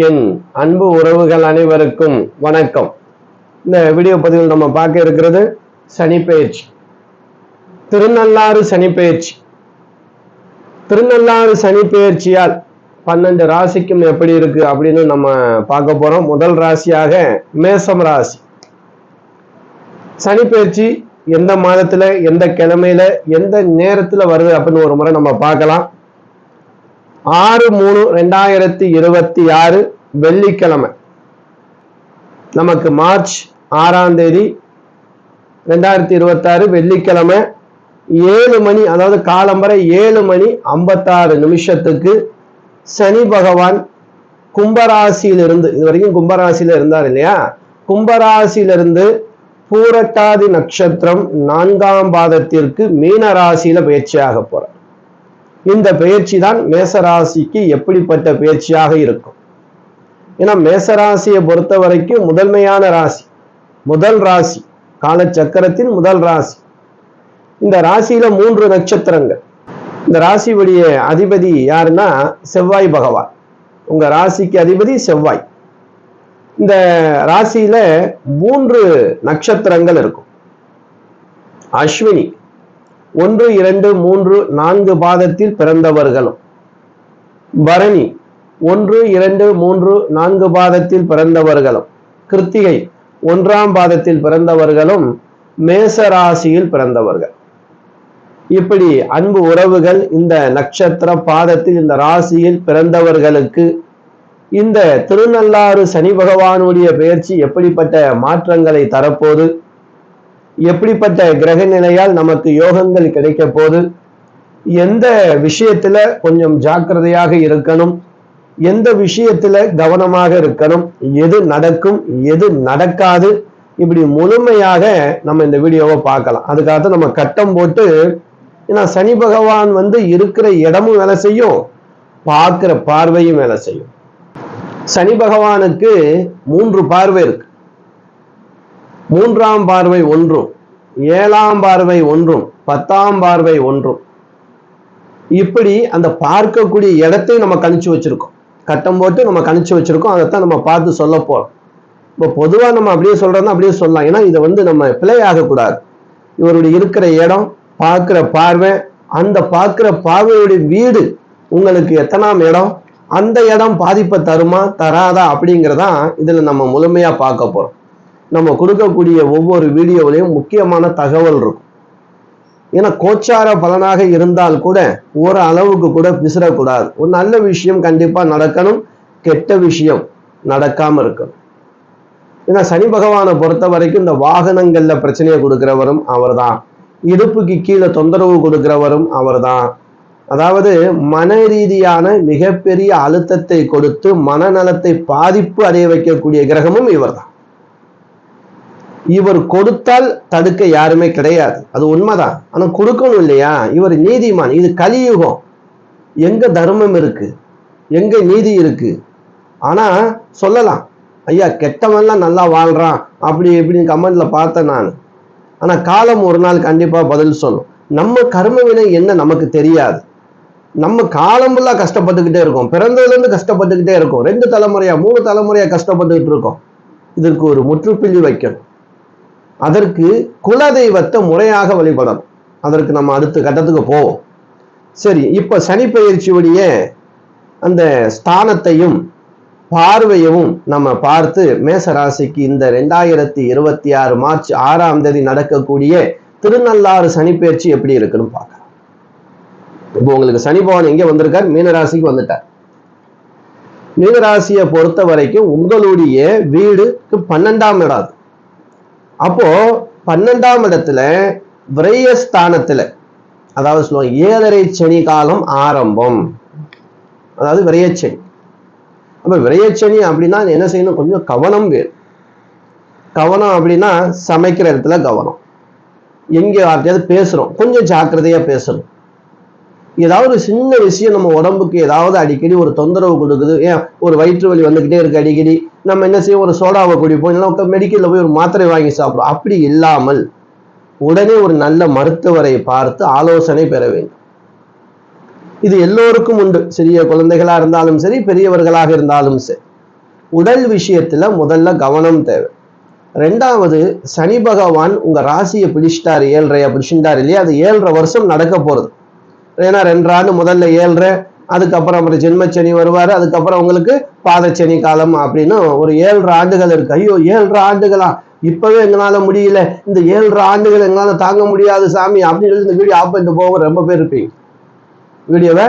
என் அன்பு உறவுகள் அனைவருக்கும் வணக்கம். இந்த வீடியோ பதிவில் நம்ம பார்க்க இருக்கிறது சனிப்பெயர்ச்சி திருநள்ளாறு சனிப்பெயர்ச்சி திருநள்ளாறு சனிப்பெயர்ச்சியால் பன்னெண்டு ராசிக்கும் எப்படி இருக்கு அப்படின்னு நம்ம பார்க்க போறோம். முதல் ராசியாக மேசம் ராசி. சனிப்பெயர்ச்சி எந்த மாதத்துல எந்த கிழமையில எந்த நேரத்துல வருது அப்படின்னு ஒரு முறை நம்ம பார்க்கலாம். ஆறு மூணு ரெண்டாயிரத்தி இருபத்தி ஆறு வெள்ளிக்கிழமை. நமக்கு மார்ச் ஆறாம் தேதி ரெண்டாயிரத்தி இருபத்தாறு வெள்ளிக்கிழமை ஏழு மணி அதாவது காலம்பரை ஏழு மணி ஐம்பத்தாறு நிமிஷத்துக்கு சனி பகவான் கும்பராசியிலிருந்து இது வரைக்கும் கும்பராசியில இருந்தார் இல்லையா? கும்பராசியிலிருந்து பூரட்டாதி நட்சத்திரம் நான்காம் பாதத்திற்கு மீன ராசியில பயிற்சியாக போறார். இந்த பயிற்சி தான் மேசராசிக்கு எப்படிப்பட்ட பயிற்சியாக இருக்கும்? ஏன்னா மேசராசியை பொறுத்த வரைக்கும் முதன்மையான ராசி முதல் ராசி காலச்சக்கரத்தின் முதல் ராசி. இந்த ராசியில மூன்று நட்சத்திரங்கள். இந்த ராசியுடைய அதிபதி யாருன்னா செவ்வாய் பகவான். உங்க ராசிக்கு அதிபதி செவ்வாய். இந்த ராசியில மூன்று நட்சத்திரங்கள் இருக்கும். அஸ்வினி ஒன்று இரண்டு மூன்று நான்கு பாதத்தில் பிறந்தவர்களும் பரணி ஒன்று இரண்டு மூன்று நான்கு பாதத்தில் பிறந்தவர்களும் கிருத்திகை ஒன்றாம் பாதத்தில் பிறந்தவர்களும் மேச ராசியில் பிறந்தவர்கள். இப்படி அன்பு உறவுகள் இந்த நட்சத்திர பாதத்தில் இந்த ராசியில் பிறந்தவர்களுக்கு இந்த திருநள்ளாறு சனி பகவானுடைய பெயர்ச்சி எப்படிப்பட்ட மாற்றங்களை தரப்போது எப்படிப்பட்ட கிரக நிலையால் நமக்கு யோகங்கள் கிடைக்க போது எந்த விஷயத்துல கொஞ்சம் ஜாக்கிரதையாக இருக்கணும்? எந்த விஷயத்துல கவனமாக இருக்கணும்? எது நடக்கும் எது நடக்காது? இப்படி முழுமையாக நம்ம இந்த வீடியோவை பார்க்கலாம். அதுக்காக நம்ம கட்டம் போட்டு ஏன்னா சனி பகவான் வந்து இருக்கிற இடமும் வேலை செய்யும் பார்க்கிற பார்வையும் வேலை செய்யும். சனி பகவானுக்கு மூன்று பார்வை இருக்கு. மூன்றாம் பார்வை ஒன்றும் ஏழாம் பார்வை ஒன்றும் பத்தாம் பார்வை ஒன்றும். இப்படி அந்த பார்க்கக்கூடிய இடத்தையும் நம்ம கணிச்சு வச்சிருக்கோம். கட்டம் போட்டு நம்ம கணிச்சு வச்சிருக்கோம். அதைத்தான் நம்ம பார்த்து சொல்ல போறோம். இப்போ பொதுவாக நம்ம அப்படியே சொல்றோம்னா அப்படியே சொல்லலாம். ஏன்னா இதை வந்து நம்ம பிழை ஆகக்கூடாது. இவருடைய இருக்கிற இடம் பார்க்குற பார்வை அந்த பார்க்குற பார்வையுடைய வீடு உங்களுக்கு எத்தனாம் இடம் அந்த இடம் பாதிப்பை தருமா தராதா அப்படிங்கிறதான் இதில் நம்ம முழுமையாக பார்க்க போகிறோம் நம்ம கொடுக்கக்கூடிய ஒவ்வொரு வீடியோவிலையும் முக்கியமான தகவல் இருக்கும். ஏன்னா கோச்சார பலனாக இருந்தால் கூட ஒரு அளவுக்கு கூட பிசிறக்கூடாது. ஒரு நல்ல விஷயம் கண்டிப்பாக நடக்கணும் கெட்ட விஷயம் நடக்காமல் இருக்கணும். ஏன்னா சனி பகவானை பொறுத்த வரைக்கும் இந்த வாகனங்களில் பிரச்சனையை கொடுக்கிறவரும் அவர்தான். இடுப்புக்கு கீழே தொந்தரவு கொடுக்கிறவரும் அவர்தான். அதாவது மன ரீதியான மிகப்பெரிய அழுத்தத்தை கொடுத்து மனநலத்தை பாதிப்பு அடைய வைக்கக்கூடிய கிரகமும் இவர்தான். இவர் கொடுத்தால் தடுக்க யாருமே கிடையாது. அது உண்மைதான். ஆனால் கொடுக்கணும் இல்லையா? இவர் நீதிமான். இது கலியுகம். எங்க தர்மம் இருக்கு? எங்க நீதி இருக்கு? ஆனா சொல்லலாம். ஐயா கெட்டவன்லாம் நல்லா வாழ்றான். அப்படி இப்படின்னு கமெண்ட்ல பார்த்தேன் நான். ஆனா காலம் ஒரு நாள் கண்டிப்பா பதில் சொல்லும். நம்ம கர்ம வினை என்ன நமக்கு தெரியாது. நம்ம காலம்புல்லா கஷ்டப்பட்டுக்கிட்டே இருக்கோம். பிறந்ததுலேருந்து கஷ்டப்பட்டுக்கிட்டே இருக்கோம். ரெண்டு தலைமுறையா மூணு தலைமுறையா கஷ்டப்பட்டுக்கிட்டு இருக்கோம். இதற்கு ஒரு முற்றுப்புள்ளி வைக்கணும். அதற்கு குலதெய்வத்தை முறையாக வழிபடணும். அதற்கு நம்ம அடுத்த கட்டத்துக்கு போவோம். சரி இப்ப சனி பயிற்சியுடைய அந்த ஸ்தானத்தையும் பார்வையவும் நம்ம பார்த்து மேசராசிக்கு இந்த ரெண்டாயிரத்தி இருபத்தி ஆறு மார்ச் ஆறாம் தேதி நடக்கக்கூடிய திருநள்ளாறு சனிப்பெயர்ச்சி எப்படி இருக்குன்னு பார்க்கலாம். இப்போ உங்களுக்கு சனி பகவான் எங்க வந்திருக்கார்? மீனராசிக்கு வந்துட்டார். மீனராசியை பொறுத்த வரைக்கும் உங்களுடைய வீடுக்கு பன்னெண்டாம் இடம் அப்போ பன்னெண்டாம் இடத்துல விரயஸ்தானத்துல அதாவது சொல்லுவாங்க ஏழரை சனி காலம் ஆரம்பம். அதாவது விரயச்சனி. அப்ப விரயச்சனி அப்படின்னா என்ன செய்யணும்? கொஞ்சம் கவனம் வேணும் கவனம் அப்படின்னா சமைக்கிற இடத்துல கவனம். எங்க யார்கிட்டயாவது பேசுறோம். கொஞ்சம் ஜாக்கிரதையா பேசணும். ஏதாவது ஒரு சின்ன விஷயம் நம்ம உடம்புக்கு ஏதாவது அடிக்கடி ஒரு தொந்தரவு கொடுக்குது. ஏன்? ஒரு வயிற்று வலி வந்துக்கிட்டே இருக்கு அடிக்கடி. நம்ம என்ன செய்வோம்? ஒரு சோடாவை குடிப்போம். இல்லைன்னா மெடிக்கல்ல போய் ஒரு மாத்திரை வாங்கி சாப்பிடும் அப்படி இல்லாமல் உடனே ஒரு நல்ல மருத்துவரை பார்த்து ஆலோசனை பெற வேண்டும். இது எல்லோருக்கும் உண்டு. சிறிய குழந்தைகளா இருந்தாலும் சரி பெரியவர்களாக இருந்தாலும் சரி. உடல் விஷயத்துல முதல்ல கவனம் தேவை. ரெண்டாவது சனி பகவான் உங்க ராசியை பிடிச்சிட்டாரு. ஏழ்றையா பிடிச்சிட்டாரு இல்லையா? அது ஏழரை வருஷம் நடக்க போறது. ஏன்னா ரெண்டு ஆண்டு முதல்ல ஏழ்ரை அதுக்கப்புறம் அப்புறம் ஜென்மச்சனி வருவார் அதுக்கப்புறம் உங்களுக்கு பாதச்சனி காலம் அப்படின்னு ஒரு ஏழரை ஆண்டுகள் இருக்கு. ஐயோ ஏழரை ஆண்டுகளா? இப்பவே எங்களால முடியல. இந்த ஏழரை ஆண்டுகள் எங்களால தாங்க முடியாது சாமி அப்படின்னு சொல்லி இந்த வீடியோ ஆஃப் பண்ணிட்டு போக ரொம்ப பேர் இருப்பீங்க. வீடியோவை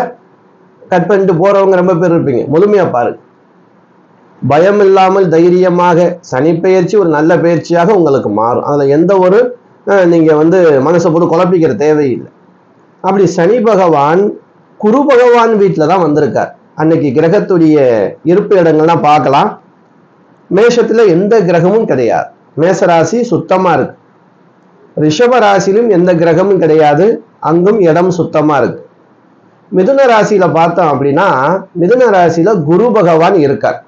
கட் பண்ணிட்டு போறவங்க ரொம்ப பேர் இருப்பீங்க. முழுமையா பாருங்க. பயம் இல்லாமல் தைரியமாக சனி பயிற்சி ஒரு நல்ல பயிற்சியாக உங்களுக்கு மாறும். அதுல எந்த ஒரு அஹ், நீங்க வந்து மனசை போட்டு குழப்பிக்கிற தேவையில்லை. அப்படி சனி பகவான் குரு பகவான் வீட்டில் தான் வந்திருக்கார். அன்னைக்கு கிரகத்துடைய இருப்பு இடங்கள்லாம் பார்க்கலாம். மேஷத்தில் எந்த கிரகமும் கிடையாது. மேசராசி சுத்தமாக இருக்கு. ரிஷப ராசியிலும் எந்த கிரகமும் கிடையாது. அங்கும் இடம் சுத்தமாக இருக்கு. மிதுன ராசியில பார்த்தோம் அப்படின்னா மிதுன ராசியில குரு பகவான் இருக்கார்.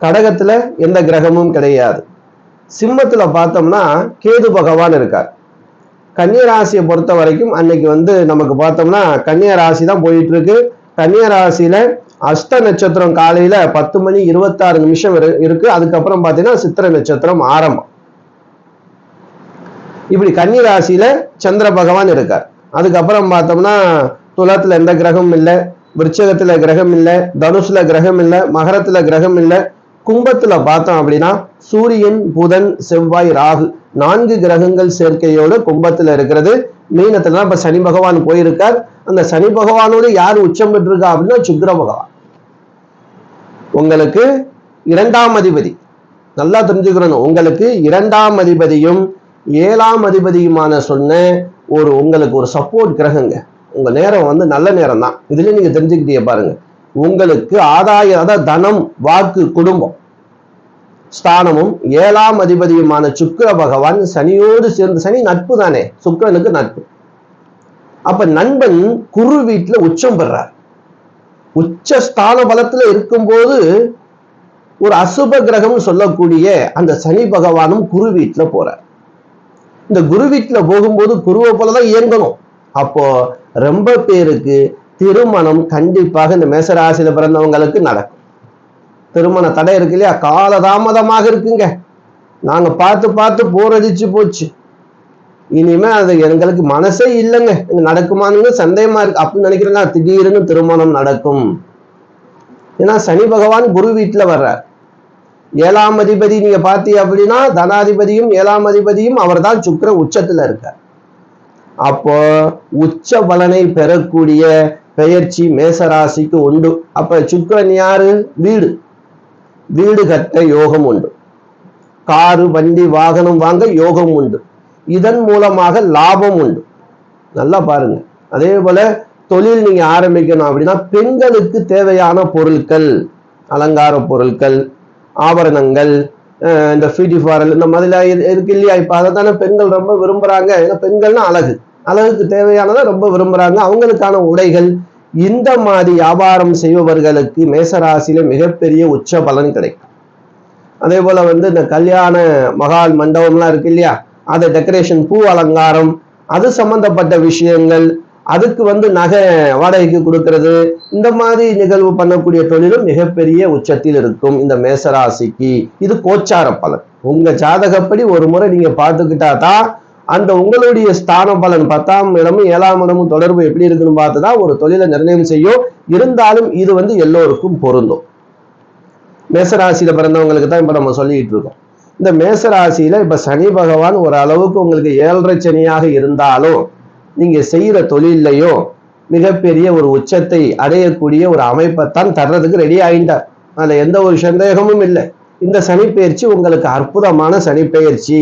கடகத்துல எந்த கிரகமும் கிடையாது. சிம்மத்துல பார்த்தோம்னா கேது பகவான் இருக்கார். கன்னியராசியை பொறுத்த வரைக்கும் அன்னைக்கு வந்து நமக்கு பார்த்தோம்னா கன்னியராசி தான் போயிட்டு இருக்கு கன்னியராசியில அஷ்ட நட்சத்திரம் காலையில பத்து மணி இருபத்தாறு நிமிஷம் இருக்கு. அதுக்கப்புறம் பார்த்தீங்கன்னா சித்திர நட்சத்திரம் ஆரம்பம். இப்படி கன்னிராசியில சந்திர பகவான் இருக்கார். அதுக்கப்புறம் பார்த்தோம்னா துலத்துல எந்த கிரகமும் இல்லை? விருச்சகத்துல கிரகம் இல்லை? தனுசுல கிரகம் இல்லை? மகரத்துல கிரகம் இல்லை? கும்பத்துல பார்த்தோம் அப்படின்னா சூரியன் புதன் செவ்வாய் ராகு நான்கு கிரகங்கள் சேர்க்கையோட கும்பத்துல இருக்கிறது. மீனத்துல தான் இப்ப சனி பகவான் போயிருக்கார். அந்த சனி பகவானோடு யார் உச்சம் பெற்றிருக்கா அப்படின்னா சுக்கர பகவான். உங்களுக்கு இரண்டாம் அதிபதி. நல்லா தெரிஞ்சுக்கிறணும் உங்களுக்கு இரண்டாம் அதிபதியும் ஏழாம் அதிபதியுமான சொன்ன ஒரு உங்களுக்கு ஒரு சப்போர்ட் கிரகங்க. உங்க நேரம் வந்து நல்ல நேரம் தான் இதுலயும் நீங்க தெரிஞ்சுக்கிட்டே பாருங்க. உங்களுக்கு ஆதாய அதாவது தனம் வாக்கு குடும்பம் ஸ்தானமும் ஏழாம் அதிபதியுமான சுக்கர பகவான் சனியோடு சேர்ந்து சனி நட்பு தானே சுக்கிரனுக்கு நட்பு. அப்ப நண்பன் குரு வீட்டுல உச்சம் பெறார். உச்ச ஸ்தான பலத்துல இருக்கும்போது ஒரு அசுப கிரகம் சொல்லக்கூடிய அந்த சனி பகவானும் குரு வீட்டுல போறார். இந்த குரு வீட்டுல போகும்போது குருவை போலதான் இயங்கணும். அப்போ ரொம்ப பேருக்கு திருமணம் கண்டிப்பாக இந்த மேசராசியில பிறந்தவங்களுக்கு நடக்கும். திருமண தடை இருக்கு இல்லையா? காலதாமதமாக இருக்குங்க. நாங்க பார்த்து பார்த்து போரடிச்சு போச்சு. இனிமே அது எங்களுக்கு மனசே இல்லைங்க. இது நடக்குமான்னு சந்தேகமா இருக்கு. அப்படின்னு நினைக்கிறேன்னா திடீர்னு திருமணம் நடக்கும். ஏன்னா சனி பகவான் குரு வீட்டுல வர்றார். ஏழாம் அதிபதி நீங்க பார்த்தீங்க அப்படின்னா தனாதிபதியும் ஏழாம் அதிபதியும் அவர் தான் சுக்கிர உச்சத்துல இருக்கார். அப்போ உச்ச பலனை பெறக்கூடிய பெயர்ச்சி மேசராசிக்கு உண்டு. அப்ப சுக்கரன் யாரு? வீடு. வீடு கட்ட யோகம் உண்டு. காரு வண்டி வாகனம் வாங்க யோகம் உண்டு. இதன் மூலமாக லாபம் உண்டு. நல்லா பாருங்க. அதே போல தொழில் நீங்க ஆரம்பிக்கணும் அப்படின்னா பெண்களுக்கு தேவையான பொருட்கள் அலங்கார பொருட்கள் ஆபரணங்கள் இந்த ஃபீட்டி ஃபாரல் இந்த மாதிரிலாம் இருக்கு இல்லையா? இப்போ அதை தானே பெண்கள் ரொம்ப விரும்புறாங்க. ஏன்னா பெண்கள்னா அழகு. அளவுக்கு தேவையானதை ரொம்ப விரும்புகிறாங்க அவங்களுக்கான உடைகள் இந்த மாதிரி வியாபாரம் செய்பவர்களுக்கு மேசராசியில மிகப்பெரிய உச்ச பலன் கிடைக்கும். அதே போல வந்து இந்த கல்யாண மகால் மண்டபம்லாம் இருக்கு இல்லையா? அதை டெக்கரேஷன் பூ அலங்காரம் அது சம்பந்தப்பட்ட விஷயங்கள் அதுக்கு வந்து நகை வாடகைக்கு கொடுக்கறது இந்த மாதிரி நிகழ்வு பண்ணக்கூடிய தொழிலும் மிகப்பெரிய உச்சத்தில் இருக்கும் இந்த மேசராசிக்கு. இது கோச்சார பலன். உங்க ஜாதகப்படி ஒரு முறை நீங்க பார்த்துக்கிட்டா தான் அந்த உங்களுடைய ஸ்தான பலன் பத்தாம் இடமும் ஏழாம் இடமும் தொடர்பு எப்படி இருக்குன்னு பார்த்து தான் ஒரு தொழிலை நிர்ணயம் செய்யும். இருந்தாலும் இது வந்து எல்லோருக்கும் பொருந்தும். மேசராசியில பிறந்தவங்களுக்கு தான் இப்ப நம்ம சொல்லிட்டு இருக்கோம். இந்த மேசராசியில இப்ப சனி பகவான் ஒரு அளவுக்கு உங்களுக்கு ஏழரை சனியாக இருந்தாலும் நீங்க செய்யற தொழிலையும் மிகப்பெரிய ஒரு உச்சத்தை அடையக்கூடிய ஒரு அமைப்பைத்தான் தர்றதுக்கு ரெடி ஆயிட்டார். அதுல எந்த ஒரு சந்தேகமும் இல்லை. இந்த சனி பயிற்சி உங்களுக்கு அற்புதமான சனி பயிற்சி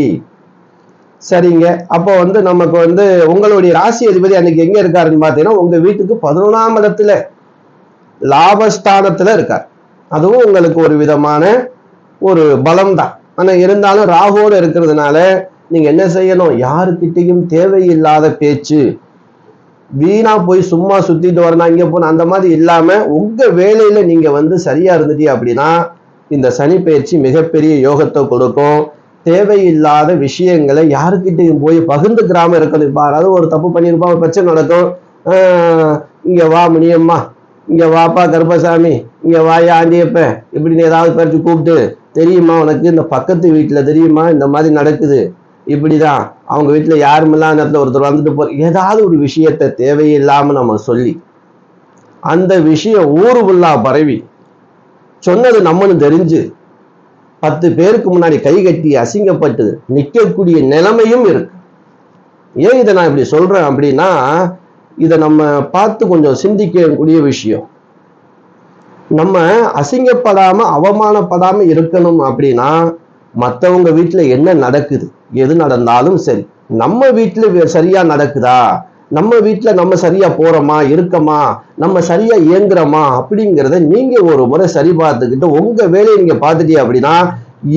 சரிங்க. அப்போ வந்து நமக்கு வந்து உங்களுடைய ராசி அதிபதி அன்னைக்கு எங்க இருக்காருன்னு பார்த்தீங்கன்னா உங்க வீட்டுக்கு பதினொன்றாம் இடத்துல லாபஸ்தானத்துல இருக்கார். அதுவும் உங்களுக்கு ஒரு விதமான ஒரு பலம் தான் ஆனா இருந்தாலும் ராகுவோட இருக்கிறதுனால நீங்க என்ன செய்யணும்? யாருக்கிட்டையும் தேவையில்லாத பேச்சு. வீணா போய் சும்மா சுத்திட்டு வரணும் இங்கே போன அந்த மாதிரி இல்லாம உங்க வேலையில நீங்க வந்து சரியா இருந்துட்டீங்க அப்படின்னா இந்த சனி பயிற்சி மிகப்பெரிய யோகத்தை கொடுக்கும். தேவையில்லாத விஷயங்களை யாருக்கிட்டையும் போய் பகிர்ந்துக்கிறாம இருக்கணும். இப்போ அதாவது ஒரு தப்பு பண்ணியிருப்பா ஒரு பிரச்சனை நடக்கும். இங்கே வா முனியம்மா இங்கே வாப்பா கருப்பசாமி இங்கே வாயா ஆண்டியப்பன் இப்படின்னு ஏதாவது பறிச்சு கூப்பிட்டு தெரியுமா உனக்கு இந்த பக்கத்து வீட்டில் தெரியுமா இந்த மாதிரி நடக்குது? இப்படி தான் அவங்க வீட்டில் யாரும் நேரத்தில் ஒருத்தர் வந்துட்டு போற ஏதாவது ஒரு விஷயத்த தேவையில்லாமல் நம்ம சொல்லி அந்த விஷயம் ஊருக்குள்ளா பரவி சொன்னது நம்மளும் தெரிஞ்சு பத்து பேருக்கு முன்னாடி கை கட்டி அசிங்கப்பட்டு நிற்கக்கூடிய நிலைமையும் இருக்கு. ஏன் இதை நான் இப்படி சொல்றேன் அப்படின்னா இதை நம்ம பார்த்து கொஞ்சம் சிந்திக்கக்கூடிய விஷயம். நம்ம அசிங்கப்படாம அவமானப்படாம இருக்கணும் அப்படின்னா மற்றவங்க வீட்டில் என்ன நடக்குது? எது நடந்தாலும் சரி. நம்ம வீட்டில் சரியா நடக்குதா? நம்ம வீட்டில் நம்ம சரியா போறோமா? இருக்கோமா? நம்ம சரியா இயங்குறோமா அப்படிங்கிறத நீங்க ஒரு முறை சரி பார்த்துக்கிட்டு உங்க வேலையை நீங்க பார்த்துட்டீங்க அப்படின்னா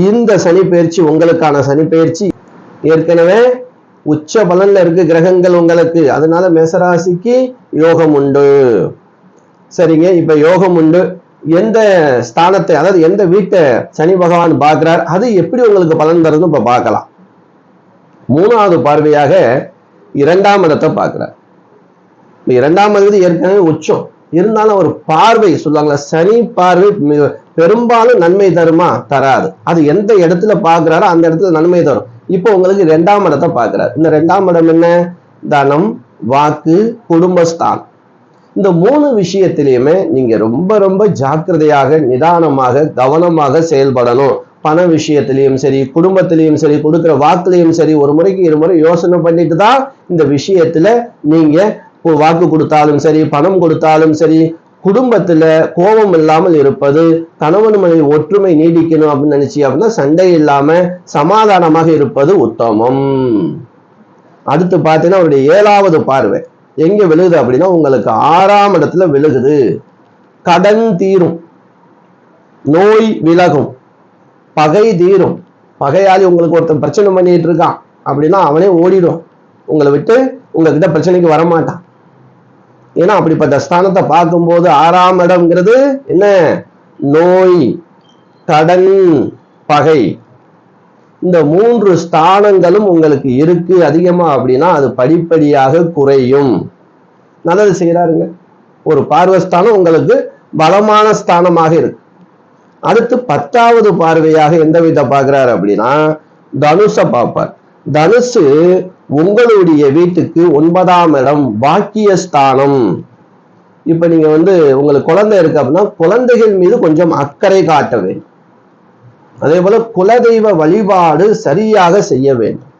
இந்த சனி பயிற்சி உங்களுக்கான சனி பயிற்சி ஏற்கனவே உச்ச பலன்ல இருக்கு கிரகங்கள் உங்களுக்கு. அதனால மேசராசிக்கு யோகம் உண்டு. சரிங்க இப்ப யோகம் உண்டு. எந்த ஸ்தானத்தை அதாவது எந்த வீட்டை சனி பகவான் பார்க்கிறார் அது எப்படி உங்களுக்கு பலன் தருதுன்னு இப்ப பார்க்கலாம். மூணாவது பார்வையாக இரண்டாம் இடத்தை பார்க்கிறார். இப்ப இரண்டாம் ஏற்கனவே உச்சம். இருந்தாலும் ஒரு பார்வை சொல்லுவாங்களா சனி பார்வை மிக- பெரும்பாலும் நன்மை தருமா? தராது. அது எந்த இடத்துல பார்க்குறாரோ அந்த இடத்துல நன்மை தரும். இப்போ உங்களுக்கு ரெண்டாம் இடத்தை பார்க்குறாரு. இந்த ரெண்டாம் இடம் என்ன? தனம் வாக்கு குடும்பஸ்தான். இந்த மூணு விஷயத்திலையுமே நீங்க ரொம்ப ரொம்ப ஜாக்கிரதையாக நிதானமாக கவனமாக செயல்படணும். பண விஷயத்திலையும் சரி குடும்பத்திலையும் சரி கொடுக்குற வாக்குலையும் சரி ஒரு முறைக்கு இரு முறை யோசனை பண்ணிட்டு தான் இந்த விஷயத்துல நீங்க வாக்கு கொடுத்தாலும் சரி பணம் கொடுத்தாலும் சரி குடும்பத்துல கோபம் இல்லாமல் இருப்பது கணவன் மனைவி ஒற்றுமை நீடிக்கணும் அப்படின்னு நினைச்சி அப்படின்னா சண்டை இல்லாம சமாதானமாக இருப்பது உத்தமம். அடுத்து பார்த்தீங்கன்னா அவருடைய ஏழாவது பார்வை. எங்க விழுகுது அப்படின்னா உங்களுக்கு ஆறாம் இடத்துல விழுகுது. கடன் தீரும். நோய் விலகும். பகை தீரும். பகையாளி உங்களுக்கு ஒருத்தன் பிரச்சனை பண்ணிட்டு இருக்கான் அப்படின்னா அவனே ஓடிடும் உங்களை விட்டு உங்ககிட்ட பிரச்சனைக்கு வரமாட்டான். ஏன்னா அப்படிப்பட்ட ஸ்தானத்தை பார்க்கும்போது ஆறாம் இடம்ங்கிறது என்ன? நோய் கடன் பகை. இந்த மூன்று ஸ்தானங்களும் உங்களுக்கு இருக்கு அதிகமா அப்படின்னா அது படிப்படியாக குறையும். நல்லது செய்யறாருங்க ஒரு பார்வஸ்தானம் உங்களுக்கு பலமான ஸ்தானமாக இருக்கு. அடுத்து பத்தாவது பார்வையாக எந்த வித பார்க்கிறாரு அப்படின்னா தனுஷ பார்ப்பார். தனுசு உங்களுடைய வீட்டுக்கு ஒன்பதாம் இடம் பாக்கியஸ்தானம். இப்ப நீங்க வந்து உங்களுக்கு குழந்தை இருக்கு அப்படின்னா குழந்தைகள் மீது கொஞ்சம் அக்கறை காட்ட வேண்டும். அதே போல குலதெய்வ வழிபாடு சரியாக செய்ய வேண்டும்.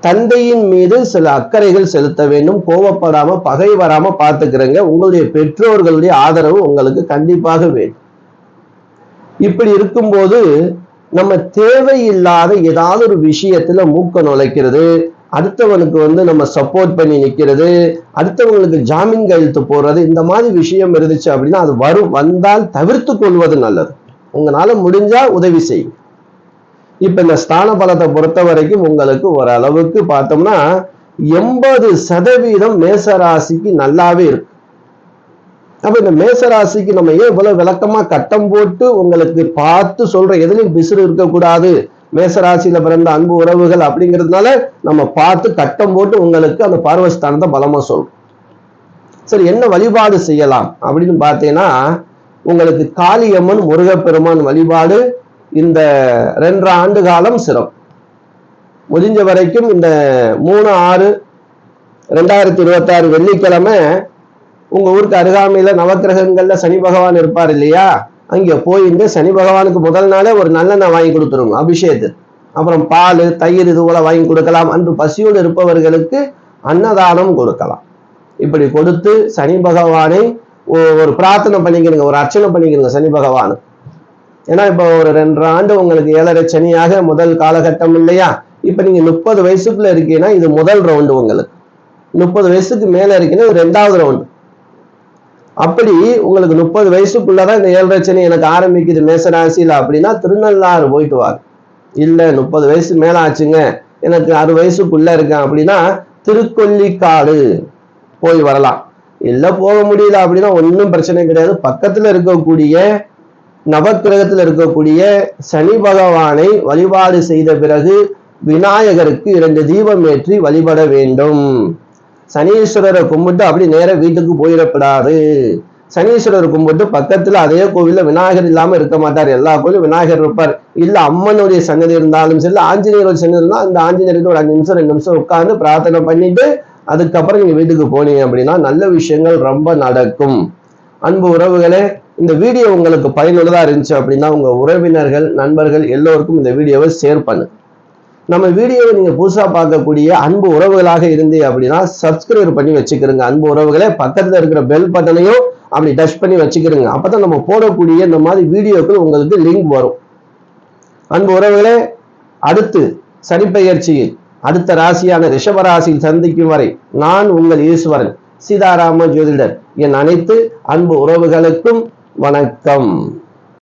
தந்தையின் மீது சில அக்கறைகள் செலுத்த வேண்டும். கோவப்படாம பகை வராம பார்த்துக்கிறங்க. உங்களுடைய பெற்றோர்களுடைய ஆதரவு உங்களுக்கு கண்டிப்பாக வேண்டும். இப்படி இருக்கும்போது நம்ம தேவையில்லாத ஏதாவது ஒரு விஷயத்துல மூக்க நுழைக்கிறது அடுத்தவனுக்கு வந்து நம்ம சப்போர்ட் பண்ணி நிக்கிறது அடுத்தவங்களுக்கு ஜாமீன் கையெழுத்து போடுறது இந்த மாதிரி விஷயம் இருந்துச்சு அப்படின்னா அது வரும். வந்தால் தவிர்த்து கொள்வது நல்லது. உங்களால முடிஞ்சா உதவி செய்யும் இப்ப இந்த ஸ்தான பலத்தை பொறுத்த வரைக்கும் உங்களுக்கு ஓரளவுக்கு பார்த்தோம்னா எண்பது சதவீதம் மேசராசிக்கு நல்லாவே இருக்கு. அப்ப இந்த மேசராசிக்கு நம்ம ஏன் இவ்வளவு விளக்கமா கட்டம் போட்டு உங்களுக்கு பார்த்து சொல்ற எதுலையும் பிசுறு இருக்கக்கூடாது? மேசராசியில பிறந்த அன்பு உறவுகள் அப்படிங்கிறதுனால நம்ம பார்த்து கட்டம் போட்டு உங்களுக்கு அந்த பார்வஸ்தானத்தை பலமா சொல்றோம். சரி என்ன வழிபாடு செய்யலாம் அப்படின்னு பார்த்தீங்கன்னா உங்களுக்கு காளியம்மன் முருகப்பெருமான் வழிபாடு இந்த ரெண்டரை ஆண்டு காலம் சிறப்பு. முடிஞ்ச வரைக்கும் இந்த மூணு ஆறு ரெண்டாயிரத்தி இருபத்தாறு வெள்ளிக்கிழமை உங்க ஊருக்கு அருகாமையில நவக்கிரகங்கள்ல சனி பகவான் இருப்பார் இல்லையா? அங்க போயிட்டு சனி பகவானுக்கு முதல் நாளே ஒரு நல்லெண்ணெய் வாங்கி கொடுத்துருங்க அபிஷேகத்து அப்புறம் பால் தயிர் இது போல வாங்கி கொடுக்கலாம். அன்று பசியோடு இருப்பவர்களுக்கு அன்னதானம் கொடுக்கலாம். இப்படி கொடுத்து சனி பகவானை ஒ- ஒரு பிரார்த்தனை பண்ணிக்கிறங்க ஒரு அர்ச்சனை பண்ணிக்கிறங்க சனி பகவான் ஏன்னா இப்போ ஒரு ரெண்டரை ஆண்டு உங்களுக்கு ஏழரை சனியாக முதல் காலகட்டம் இல்லையா? இப்போ நீங்க முப்பது வயசுக்குள்ள இருக்கீங்கன்னா இது முதல் ரவுண்டு உங்களுக்கு. முப்பது வயசுக்கு மேல இருக்கீங்கன்னா இது ரெண்டாவது ரவுண்டு அப்படி உங்களுக்கு முப்பது வயசுக்குள்ளதான் இந்த ஏழரை சனி எனக்கு ஆரம்பிக்குது மேசராசியில அப்படின்னா திருநள்ளாறு போயிட்டு வாங்க இல்லை முப்பது வயசு மேல ஆச்சுங்க எனக்கு அறு வயசுக்குள்ள இருக்கேன் அப்படின்னா திருக்கொல்லிக்காடு போய் வரலாம். இல்லை போக முடியல அப்படின்னா ஒன்றும் பிரச்சனை கிடையாது. பக்கத்தில் இருக்கக்கூடிய நவக்கிரகத்தில் இருக்கக்கூடிய சனி பகவானை வழிபாடு செய்த பிறகு விநாயகருக்கு இரண்டு தீபம் ஏற்றி வழிபட வேண்டும். சனீஸ்வரரை கும்பிட்டு அப்படி நேராக வீட்டுக்கு போயிடக்கூடாது சனீஸ்வரர் கும்பிட்டு பக்கத்துல அதே கோவில்ல விநாயகர் இல்லாம இருக்க மாட்டார். எல்லா கோயிலும் விநாயகர் இருப்பார். இல்ல அம்மனுடைய சன்னதி இருந்தாலும் சரி ஆஞ்சநேயருடைய சன்னதி இருந்தால் அந்த ஆஞ்சநேயருக்கு ஒரு அஞ்சு நிமிஷம் ரெண்டு நிமிஷம் உட்காந்து பிரார்த்தனை பண்ணிட்டு அதுக்கப்புறம் நீங்க வீட்டுக்கு போனீங்க அப்படின்னா நல்ல விஷயங்கள் ரொம்ப நடக்கும். அன்பு உறவுகளே இந்த வீடியோ உங்களுக்கு பயனுள்ளதா இருந்துச்சு அப்படின்னா உங்க உறவினர்கள் நண்பர்கள் எல்லோருக்கும் இந்த வீடியோவை ஷேர் பண்ணு. நம்ம வீடியோவை நீங்க புதுசா பார்க்கக்கூடிய அன்பு உறவுகளாக இருந்தே அப்படின்னா சப்ஸ்கிரைப் பண்ணி வச்சுக்கிறோங்க அன்பு உறவுகளே பக்கத்துல இருக்கிற பெல் பட்டனையும் அப்படி டச் பண்ணி வச்சுக்கிறோங்க அப்பதான் நம்ம போடக்கூடிய இந்த மாதிரி வீடியோக்கள் உங்களுக்கு லிங்க் வரும். அன்பு உறவுகளே அடுத்து சனிப்பெயர்ச்சியில் அடுத்த ராசியான ரிஷபராசியில் சந்திக்கும் வரை நான் உங்கள் ஈஸ்வரன் சீதாராம ஜோதிடர். என் அனைத்து அன்பு உறவுகளுக்கும் வணக்கம்.